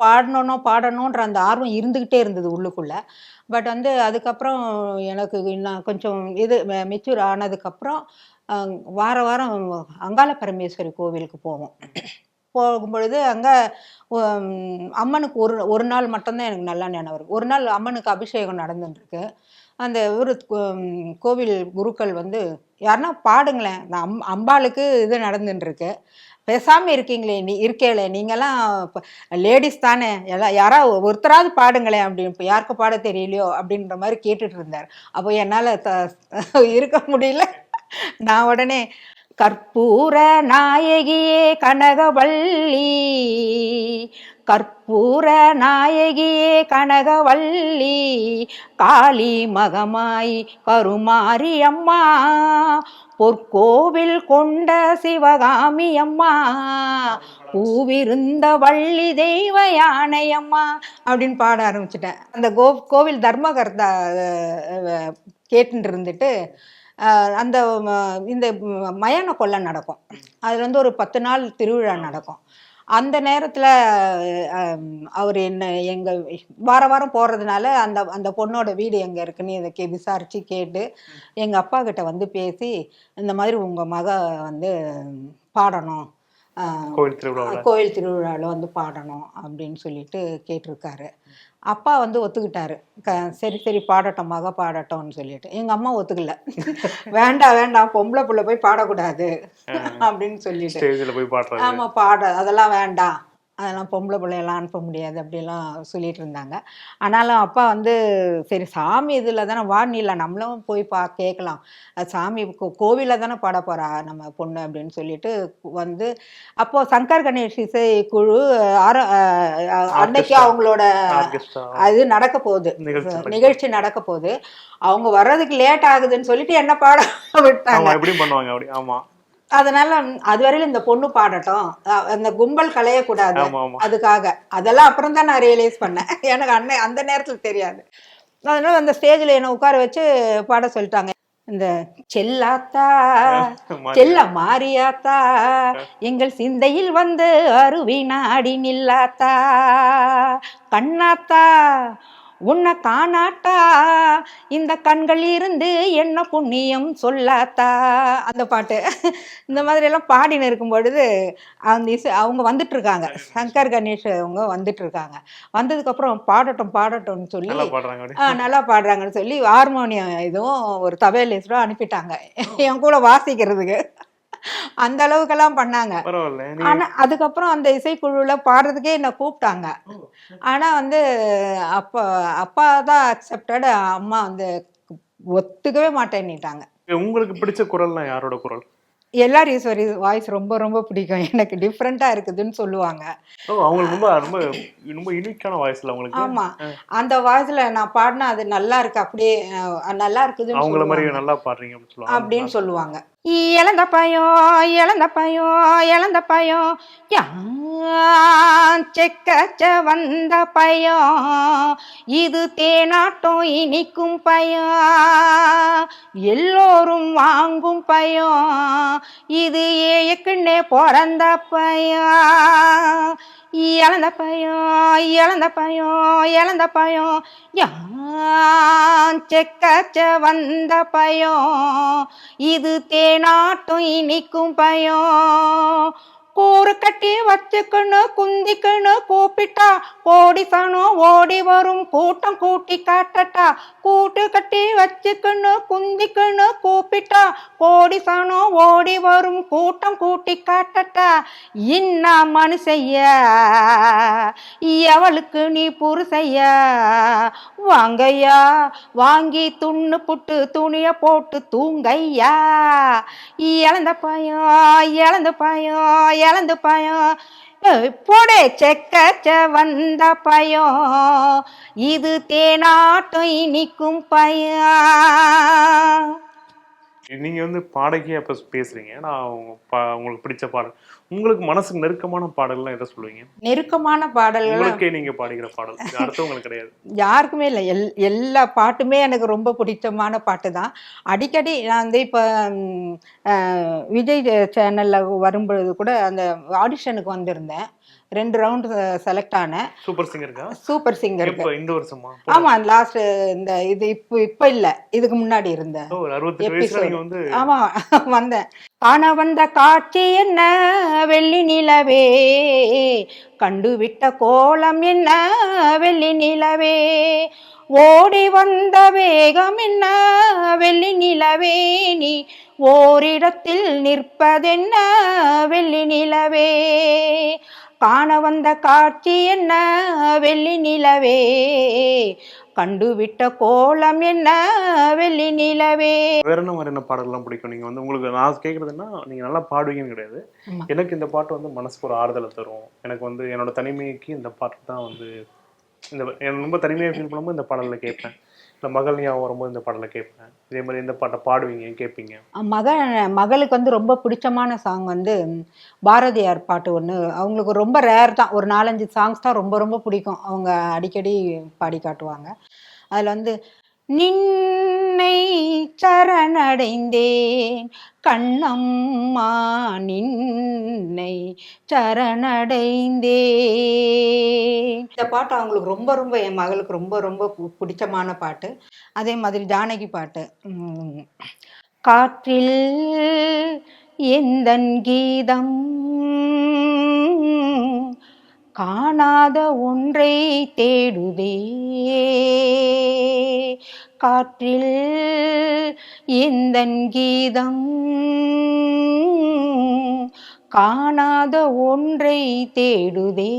பாடணும் பாடணுன்ற அந்த ஆர்வம் இருந்துக்கிட்டே இருந்தது உள்ளுக்குள்ள. பட் வந்து அதுக்கப்புறம் எனக்கு நான் கொஞ்சம் இது மெச்சூர் ஆனதுக்கப்புறம் வார வாரம் அங்காள பரமேஸ்வரி கோவிலுக்கு போவோம். போகும்பொழுது அங்கே அம்மனுக்கு ஒரு ஒரு நாள் மட்டும்தான் எனக்கு நல்லா ஞாபகம் ஒரு நாள் அம்மனுக்கு அபிஷேகம் நடந்துட்டுருக்கு அந்த ஒரு கோவில் குருக்கள் வந்து யாருன்னா பாடுங்களேன் இந்த அம் அம்பாளுக்கு இது நடந்துட்டுருக்கு பேசாமல் இருக்கீங்களே நீ இருக்கேளே நீங்கள்லாம் லேடிஸ் தானே எல்லாம் யாராவது ஒருத்தராவது பாடுங்களேன் அப்படின்னு இப்போ யாருக்கு பாட தெரியலையோ அப்படின்ற மாதிரி கேட்டுட்டு இருந்தார். அப்போ என்னால் த இருக்க முடியல. நான் உடனே கற்பூர நாயகியே கனகவள்ளி கற்பூர நாயகியே கனகவள்ளி காளி மகமாய் கருமாரி அம்மா பொற்கோவில் கொண்ட சிவகாமி அம்மா. பூவிருந்த வள்ளி தெய்வ யானை அம்மா அப்படின்னு பாட ஆரம்பிச்சிட்டேன். அந்த கோ கோவில் தர்மகர்த்தா கேட்டுட்டு இருந்துட்டு அந்த இந்த மயான கொள்ளை நடக்கும். அதில் வந்து ஒரு பத்து நாள் திருவிழா நடக்கும். அந்த நேரத்தில் அவர் என்ன எங்கள் வார வாரம் போகிறதுனால அந்த அந்த பொண்ணோட வீடு எங்கே இருக்குன்னு இதை கே விசாரித்து கேட்டு எங்கள் அப்பா கிட்ட வந்து பேசி இந்த மாதிரி உங்கள் மக வந்து பாடணும். கோயில் திருவிழாவில் வந்து பாடணும் அப்படின்னு சொல்லிட்டு கேட்டிருக்காரு. அப்பா வந்து ஒத்துக்கிட்டாரு. க சரி சரி பாடட்டும் மக பாடட்டும்னு சொல்லிட்டு. எங்கள் அம்மா ஒத்துக்கல. வேண்டாம் வேண்டாம் பொம்பளை புள்ள போய் பாடக்கூடாது. அப்படின்னு சொல்லிட்டு. ஆமாம் பாட அதெல்லாம் வேண்டாம். அதெல்லாம் பொம்பளை பிள்ளையெல்லாம் அனுப்ப முடியாது அப்படிலாம் சொல்லிட்டு இருந்தாங்க. ஆனாலும் அப்பா வந்து சரி சாமி இதில் தானே வானில நம்மளும் போய் பா கேட்கலாம். சாமி கோவிலில் தானே பாட போகிறா நம்ம பொண்ணு அப்படின்னு சொல்லிட்டு வந்து அப்போது சங்கர் கணேஷ் இசை குழு அன்னைக்கு. அவங்களோட அது நடக்க போகுது. நிகழ்ச்சி நடக்க போகுது. அவங்க வர்றதுக்கு லேட் ஆகுதுன்னு சொல்லிட்டு என்ன பாட விட்டாங்க. ஆமா எப்படியும் பண்ணுவாங்க அப்படி ஆமா. அதனால அது வரையில இந்த பொண்ணு பாடட்டும். அந்த கும்பல் களையக்கூடாது அதுக்காக. அதெல்லாம் அப்புறம் தான் நான் ரியலைஸ் பண்ணேன். எனக்கு அன்னை அந்த நேரத்தில் தெரியாது. அதனால அந்த ஸ்டேஜில் என்னை உட்கார வச்சு பாட சொல்லிட்டாங்க. இந்த செல்லாத்தா செல்ல மாரியாத்தா எங்கள் சிந்தையில் வந்து அருவி நாடி நில்லாத்தா கண்ணாத்தா உன்னை காணாட்டா இந்த கண்கள் இருந்து என்ன புண்ணியம் சொல்லாத்தா. அந்த பாட்டு. இந்த மாதிரி எல்லாம் பாடின்னு இருக்கும் பொழுது அந்த இசை அவங்க வந்துட்டு இருக்காங்க சங்கர் கணேஷ் அவங்க வந்துட்டு இருக்காங்க வந்ததுக்கப்புறம் பாடட்டும் பாடட்டும்னு சொல்லி நல்லா பாடுறாங்கன்னு சொல்லி ஹார்மோனியம் இதுவும் ஒரு தபேலிஸ்டும் அனுப்பிட்டாங்க. என் கூட வாசிக்கிறதுக்கு. அந்த அளவுக்கெல்லாம் பண்ணாங்க. ஆனா அதுக்கப்புறம் அந்த இசைக்குழுல பாடுறதுக்கே என்னை கூப்பிட்டாங்க. ஆனா வந்து அப்பா அப்பா தான் அக்செப்டட் அம்மா வந்து ஒத்துக்கவே மாட்டேன்னுட்டாங்க. உங்களுக்கு பிடிச்ச குரல்னா யாரோட குரல்? எல்லார் ஈஸ்வரி வாய்ஸ் ரொம்ப ரொம்ப பிடிக்கும். எனக்கு டிஃப்ரெண்டா இருக்குதுன்னு சொல்லுவாங்க. ஓ அவங்களுக்கு ரொம்ப ரொம்ப ரொம்ப யூனிக்கான வாய்ஸ்ல உங்களுக்கு? ஆமா. அந்த வாய்ஸ்ல நான் பாடினா அது நல்லா இருக்கு அப்படியே நல்லா இருக்குதுன்னு அவங்கள மாதிரி. நல்லா பாடுறீங்க அப்படின்னு சொல்லுவாங்க. இழந்த பயம் இழந்த பயம் இழந்த பயம் யான் செக்கச்ச வந்த பயம் இது தேனாட்டம் இனிக்கும் பயம் எல்லோரும் வாங்கும் பயம் இது ஏக்குன்னே பிறந்த பயம் இழந்த பயம் இழந்த பயம் இழந்த பயம் யான் செக்கச்ச வந்த பயம் இது தேனாட்டும் இனிக்கும் பயம் கூறு கட்டி வச்சுக்கணு குந்திக்கணு கூப்பிட்டா கோடிசனோ ஓடி வரும் கூட்டம் கூட்டி காட்டட்டா. கூட்டு கட்டி வச்சுக்கணு குந்திக்கணு கூப்பிட்டா கோடிசனோ ஓடி வரும் கூட்டம் கூட்டி காட்டட்டா. இன்னா மனுஷைய எவளுக்கு நீ புருஷையா வாங்கையா வாங்கி துண்ணு புட்டு துணிய போட்டு தூங்கையா இழந்த பயம் இழந்த பயம் இழந்து பயம். போட போடே செக்கச்ச வந்த பயம். இது தேனாட்டம் இனிக்கும் பயம். நீங்க வந்து பாடகியா இப்ப பேசுறீங்க. நான் உங்க பா- உங்களுக்கு பிடிச்ச பாடல். உங்களுக்கு மனசுக்கு நெருக்கமான பாடல்லாம் எதை சொல்லுவீங்க? நெருக்கமான பாடல்கள் உங்களுக்கே நீங்க பாடுகிற பாடல். அடுத்தவங்களுக்கு கிடையாது. யாருக்குமே இல்லை. எல் எல்லா பாட்டுமே எனக்கு ரொம்ப பிடிச்சமான பாட்டு தான் அடிக்கடி நான் வந்து இப்போ விஜய் சேனலில் வரும்பொழுது கூட அந்த ஆடிஷனுக்கு வந்திருந்தேன். ரெண்டு ரவுண்டு செலக்ட் ஆனேன். சூப்பர் சிங்கருக்கா சூப்பர் எப்போ? இந்த வருஷமா? ஆமா லாஸ்ட் இந்த இது இப்போ இப்போ இல்ல. இதுக்கு முன்னாடி இருந்த ஓ, ஒரு அறுபத்தெட்டு வயசுல Episode. நீங்க வந்து ஆமா வந்தேன். காண வந்த காட்சி என்ன? வெள்ளி நிலவே. கண்டுவிட்ட கோலம் என்ன? வெள்ளி நிலவே. ஓடி வந்த வேகம் என்ன? வெள்ளி நிலவே. நீ ஓரிடத்தில் நிற்பதென்ன? வெள்ளி நிலவே. காண வந்த காட்சி என்ன? வெள்ளி நிலவே. கண்டுவிட்ட கோலம் என்ன? வெள்ளி நிலவே. வேற என்ன மாதிரியான பாடல்லாம் பிடிக்கும்? நீங்க வந்து உங்களுக்கு நான் கேக்குறதுன்னா நீங்க நல்லா பாடுவீங்கன்னு கிடையாது. எனக்கு இந்த பாட்டு வந்து மனசுக்கு ஒரு ஆறுதலை தரும். எனக்கு வந்து என்னோட தனிமைக்கு இந்த பாட்டு தான் வந்து இந்த எனக்கு ரொம்ப தனிமையாக ஃபீல் பண்ணும்போது இந்த பாடலில் கேட்பேன். இல்லை மகள் ஞாபகம் வரும்போது இந்த பாடலை கேட்பேன். இதே மாதிரி இந்த பாட்டை பாடுவீங்க கேட்பீங்க. மக மகளுக்கு வந்து ரொம்ப பிடிச்சமான சாங் வந்து பாரதியார் பாட்டு ஒன்று அவங்களுக்கு ரொம்ப ரேர் தான். ஒரு நாலஞ்சு சாங்ஸ் தான் ரொம்ப ரொம்ப பிடிக்கும். அவங்க அடிக்கடி பாடி காட்டுவாங்க. அதில் வந்து நின்னை சரணடைந்தேன். கண்ணம்மா நின்னை சரணடைந்தேன். இந்த பாட்டு அவங்களுக்கு ரொம்ப ரொம்ப என் மகளுக்கு ரொம்ப ரொம்ப பிடிச்சமான பாட்டு. அதே மாதிரி ஜானகி பாட்டு. காற்றில் எந்தன் கீதம் காணாத ஒன்றை தேடுதே. காற்றில் எந்தன் கீதம்? காணாத ஒன்றை தேடுதே.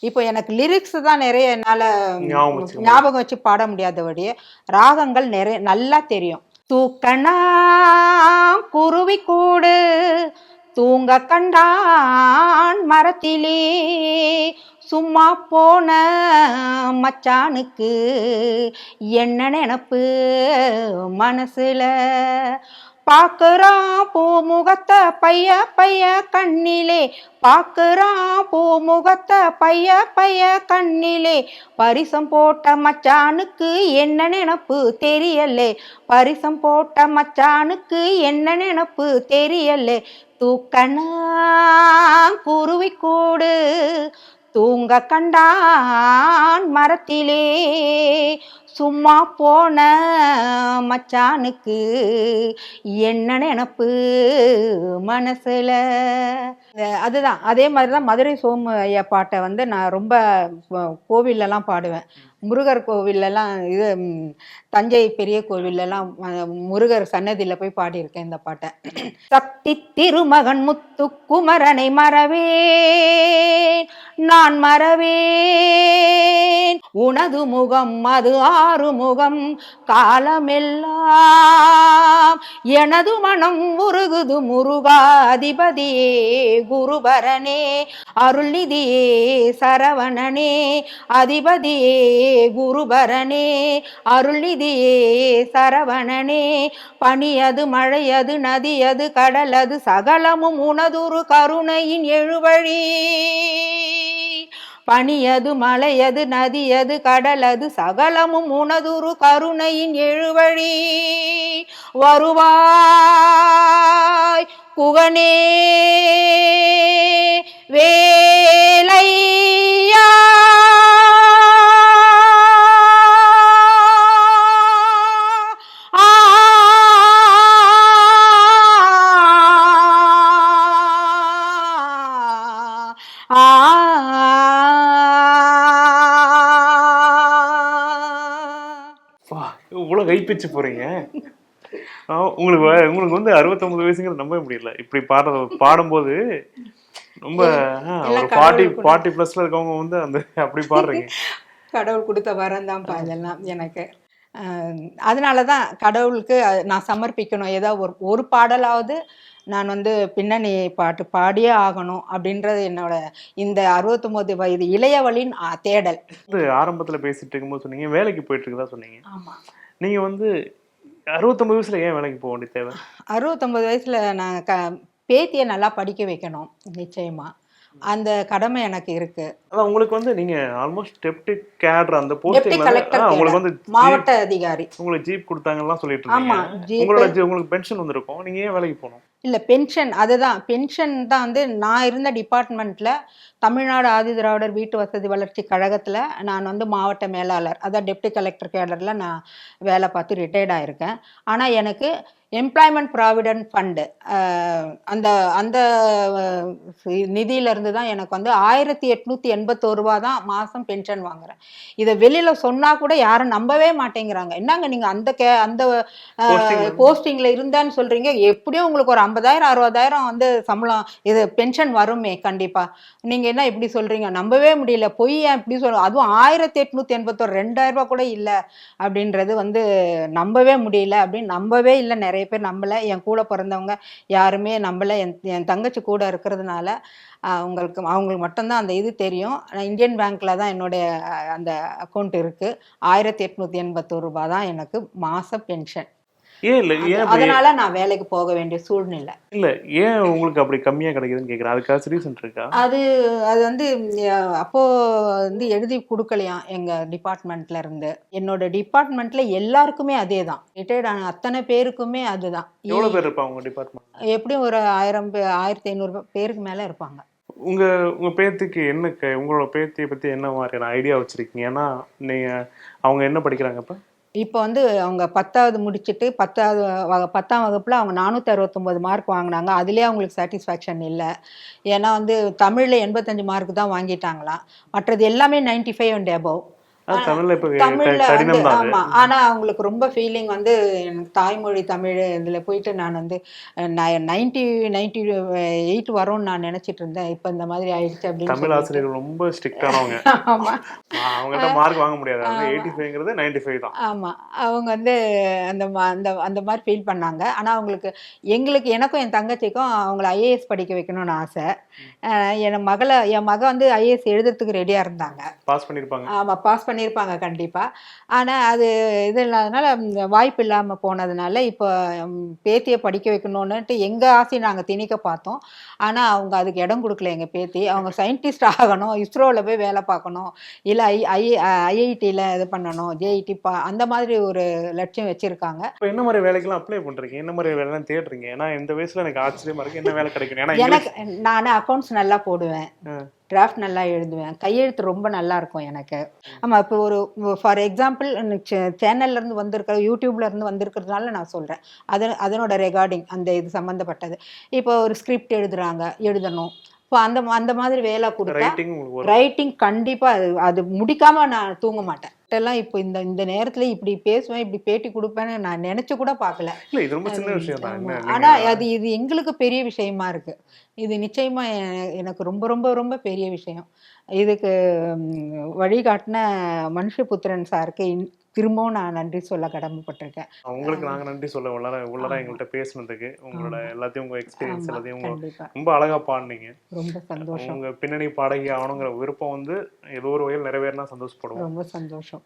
இப்போ எனக்கு லிரிக்ஸ் தான் நிறைய என்னால ஞாபகம் வச்சு பாட முடியாதபடியே ராகங்கள் நிறைய நல்லா தெரியும். தூக்கணா குருவி கூடு தூங்க கண்டான் மரத்திலே. சும்மா போன மச்சானுக்கு என்ன நினப்பு மனசுல? பார்க்கறான் பூமுகத்தை பைய பைய கண்ணிலே. பார்க்கறான் பூமுகத்தை பைய பைய கண்ணிலே. பரிசம் போட்ட மச்சானுக்கு என்ன நினப்பு தெரியலே. பரிசம் போட்ட மச்சானுக்கு என்ன நினப்பு தெரியலே. தூக்கணா குருவி கூடு தூங்க கண்டான் மரத்திலே. சும்மா போன மச்சானுக்கு என்ன நினப்பு மனசில்? அதுதான். அதே மாதிரி தான் மதுரை சோமு ஐயா பாட்டை வந்து நான் ரொம்ப கோவில்லலாம் பாடுவேன். முருகர் கோவில்லலாம் இது தஞ்சை பெரிய கோவில்லலாம் முருகர் சன்னதியில் போய் பாடியிருக்கேன் இந்த பாட்டை. சக்தி திருமகன் முத்து குமரனை மறவே நான் மறவேன். உனது முகம் அது ஆறு முகம் காலமெல்லாம் எனது மனம் முருகுது முருகாதிபதியே குருபரனே அருள்நிதியே சரவணனே அதிபதியே குருபரனே அருள்நிதியே சரவணனே பனியது மழையது நதியது கடலது சகலமும் உனதுரு கருணையின் எழுவழி. பனியது மலையது நதியது கடலது சகலமும் உனதுரு கருணையின் எழுவழி. வருவாய் குகனே வேலை கைப்பிச்சு போறீங்க. உங்களுக்கு உங்களுக்கு வந்து அறுபத்தொன்பது வயசுங்கிறது நம்ப முடியல. இப்படி பாடுறது பாடும்போது ரொம்ப ஒரு ஃபார்ட்டி. ஃபார்ட்டி ப்ளஸ்ல இருக்கவங்க வந்து அந்த அப்படி பாடுறீங்க. கடவுள் கொடுத்த வரம் தான்ப்பா இதெல்லாம் எனக்கு. அதனால தான் கடவுளுக்கு நான் சமர்ப்பிக்கணும். ஏதோ ஒரு ஒரு பாடலாவது நான் வந்து பின்னணி பாட்டு பாடியே ஆகணும் அப்படின்றது என்னோட இந்த அறுபத்தொம்போது வயது இளையவளின் தேடல். ஆரம்பத்துல பேசிட்டு இருக்கும்போது சொன்னீங்க வேலைக்கு போயிட்டு இருக்கதா சொன்னீங்க. ஆமாம் நீங்க வந்து அறுபத்தொன்பது வயசுல ஏன் வேலைக்கு போக வேண்டிய தேவை? அறுபத்தொம்பது வயசில் நான் க பேத்தியை நல்லா படிக்க வைக்கணும் நிச்சயமா. அந்த கடமை எனக்கு இருக்கு. அதான் உங்களுக்கு வந்து நீங்க ஆல்மோஸ்ட் டெப்டி கேடர் அந்த போஸ்டிங் உங்களுக்கு வந்து மாவட்ட அதிகாரி. உங்களுக்கு ஜீப் கொடுத்தாங்கலாம் சொல்லிட்டு ஆமா உங்களோட உங்களுக்கு பென்ஷன் வந்திருக்கும். நீங்க ஏன் வேலைக்கு போகணும்? இல்லை பென்ஷன் அதுதான். பென்ஷன் தான் வந்து நான் இருந்த டிபார்ட்மெண்ட்டில் தமிழ்நாடு ஆதி திராவிடர் வீட்டு வசதி வளர்ச்சி கழகத்தில் நான் வந்து மாவட்ட மேலாளர். அதான் டெப்டி கலெக்டர் கேடரில் நான் வேலை பார்த்து ரிட்டையர்ட் ஆயிருக்கேன். ஆனால் எனக்கு எம்ப்ளாய்மெண்ட் ப்ராவிடென்ட் ஃபண்டு அந்த அந்த நிதியிலேருந்து தான் எனக்கு வந்து ஆயிரத்தி எட்நூற்றி எண்பத்தோரு ரூபா தான் மாதம் பென்ஷன் வாங்குறேன். இதை வெளியில் சொன்னால் கூட யாரும் நம்பவே மாட்டேங்கிறாங்க. என்னங்க நீங்கள் அந்த கே அந்த போஸ்டிங்கில் இருந்தேன்னு சொல்கிறீங்க எப்படியும் உங்களுக்கு ஒரு ஐம்பதாயிரம் அறுபதாயிரம் வந்து சம்பளம் இது பென்ஷன் வருமே கண்டிப்பாக நீங்கள் என்ன இப்படி சொல்கிறீங்க நம்பவே முடியல. பொய் ஏன் இப்படி சொல்ல அதுவும் ஆயிரத்தி எட்நூற்றி எண்பத்தோரு ரெண்டாயிரம் ரூபாய் கூட இல்லை அப்படின்றது வந்து நம்பவே முடியல அப்படின்னு நம்பவே இல்லை. நிறைய பேர் நம்பலை. என் கூட பிறந்தவங்க யாருமே நம்பலை. என் என் தங்கச்சி கூட இருக்கிறதுனால அவங்களுக்கு அவங்களுக்கு மட்டும்தான் அந்த இது தெரியும். இந்தியன் பேங்க்ல தான் என்னுடைய அந்த அக்கௌண்ட் இருக்கு. ஆயிரத்தி எட்நூத்தி எண்பத்தோரு ரூபாய் தான் எனக்கு மாச பென்ஷன் ஏன் இல்லை ஏன் அதனால நான் வேலைக்கு போக வேண்டிய சூழ்நிலை. இல்ல ஏன் உங்களுக்கு அப்படி கம்மியா கிடைக்குதுன்னு கேக்குறேன்? அதுக்காக ரீசன் இருக்கா? அது அது வந்து அப்போ வந்து எழுதி கொடுக்கலையாம் எங்க டிபார்ட்மெண்ட்ல இருந்து? என்னோட டிபார்ட்மெண்ட்ல எல்லாருக்குமே அதே தான் ரிட்டையர்ட் ஆன அத்தனை பேருக்குமே அதுதான். எவ்வளவு பேர் இருப்பாங்க உங்க டிபார்ட்மெண்ட் எப்படியும் ஒரு ஆயிரம் ஆயிரத்தி ஐநூறு பேருக்கு மேல இருப்பாங்க. உங்க உங்க பேத்திக்கு என்ன உங்களோட பேத்தியை பத்தி என்ன மாதிரியான ஐடியா வச்சிருக்கீங்க? ஏன்னா நீங்க அவங்க என்ன படிக்கிறாங்க இப்ப? இப்போ வந்து அவங்க பத்தாவது முடிச்சுட்டு பத்தாவது வ- பத்தாம் வகுப்பில் அவங்க நானூற்றி அறுபத்தொம்போது மார்க் வாங்கினாங்க. அதுலேயே அவங்களுக்கு சாட்டிஸ்ஃபேக்ஷன் இல்லை. ஏன்னா வந்து தமிழில் எண்பத்தஞ்சு மார்க் தான் வாங்கிட்டாங்களாம். மற்றது எல்லாமே நைன்டி ஃபைவ் அண்ட் அபவ் தமிழ்ல வந்து ஆமா. ஆனா அவங்களுக்கு ரொம்ப ஃபீலிங் வந்து தாய்மொழி தமிழ் இதுல போயிட்டு நான் வந்து நைன்டி நைன்டி எயிட் வரும்னு நான் நினைச்சிட்டு இருந்தேன். இப்போ இந்த மாதிரி ஆயிடுச்சு அப்படின்னு தமிழ். ஆசிரியர்கள் ரொம்ப ஸ்ட்ரிக்டானவங்க ஆமா. அவங்ககிட்ட மார்க் வாங்க முடியாது. அவங்க எயிட்டி ஃபைவ்ங்கிறது நைன்டி ஃபைவ் தான். ஆமா. அவங்க வந்து அந்த அந்த அந்த மாதிரி ஃபீல் பண்ணாங்க. ஆனா அவங்களுக்கு எங்களுக்கு எனக்கும் என் தங்கச்சிக்கும் அவங்கள ஐஏஎஸ் படிக்க வைக்கணும்னு ஆசை. என் மகளை என் மக வந்து ஐஏஎஸ் எழுதுறதுக்கு ரெடியா இருந்தாங்க. பாஸ் பண்ணிருப்பாங்க. ஆமா பாஸ் பண்ணியிருப்பாங்க கண்டிப்பா. ஆனா அது இது இல்லாதனால வாய்ப்பு இல்லாம போனதுனால இப்போ பேத்தியை படிக்க வைக்கணும்னுட்டு எங்க ஆசையை நாங்க திணிக்க பார்த்தோம். ஆனா அவங்க அதுக்கு இடம் கொடுக்கல எங்க பேத்தி. அவங்க சயின்டிஸ்ட் ஆகணும் இஸ்ரோல போய் வேலை பார்க்கணும் இல்ல ஐ ஐ ஐஐடியில் இது பண்ணணும் ஜேஐடி பா அந்த மாதிரி ஒரு லட்சியம் வச்சிருக்காங்க. இப்ப என்ன மாதிரி வேலைக்கெல்லாம் அப்ளை பண்றீங்க? என்ன மாதிரி வேலைலாம் தேடுறீங்க? ஏன்னா இந்த வயசுல எனக்கு ஆச்சரியமா இருக்கு. என்ன வேலை கிடைக்கும் ஏன்னா எனக்கு நான் அக்கௌண்ட்ஸ் நல்லா போடுவேன். டிராஃப்ட் நல்லா எழுதுவேன். கையெழுத்து ரொம்ப நல்லா இருக்கும் எனக்கு. ஆமா இப்போ ஒரு ஃபார் எக்ஸாம்பிள் சேனல்ல இருந்து வந்திருக்கிற யூடியூப்ல இருந்து வந்திருக்கிறதுனால நான் சொல்றேன். அது அதனோட ரெகார்டிங் அந்த இது சம்மந்தப்பட்டது இப்போ ஒரு ஸ்கிரிப்ட் எழுதுறாங்க எழுதணும். இப்போ அந்த அந்த மாதிரி வேலை கொடுத்தா ரைட்டிங் உங்களுக்கு வரும் ரைட்டிங் கண்டிப்பா அது அது முடிக்காம நான் தூங்க மாட்டேன். எல்லாம் இப்போ இந்த இந்த நேரத்துல இப்படி பேசுவேன் இப்படி பேட்டி கொடுப்பேன்னு நான் நினைச்சு கூட பார்க்கல. இல்ல இது ரொம்ப சின்ன விஷயம் தான். ஆனா அது இது எங்களுக்கு பெரிய விஷயமா இருக்கு. இது நிச்சயமா எனக்கு ரொம்ப ரொம்ப ரொம்ப பெரிய விஷயம். இதுக்கு வழிகாட்டின மனுஷபுத்திரன் சாருக்கு திரும்பவும் நான் நன்றி சொல்ல கடமைப்பட்டிருக்கேன். உங்களுக்கு நாங்க நன்றி சொல்ல உள்ளார உள்ளார எங்கள்கிட்ட பேசுனதுக்கு உங்களோட எல்லாத்தையும் உங்க எக்ஸ்பீரியன்ஸ் எல்லாத்தையும் ரொம்ப அழகா பாடுனீங்க. ரொம்ப சந்தோஷம். உங்க பின்னணி பாடகி ஆகணுங்கிற விருப்பம் வந்து ஏதோ ஒரு வகையில் நிறைவேறினா சந்தோஷப்படுவோம். ரொம்ப சந்தோஷம்.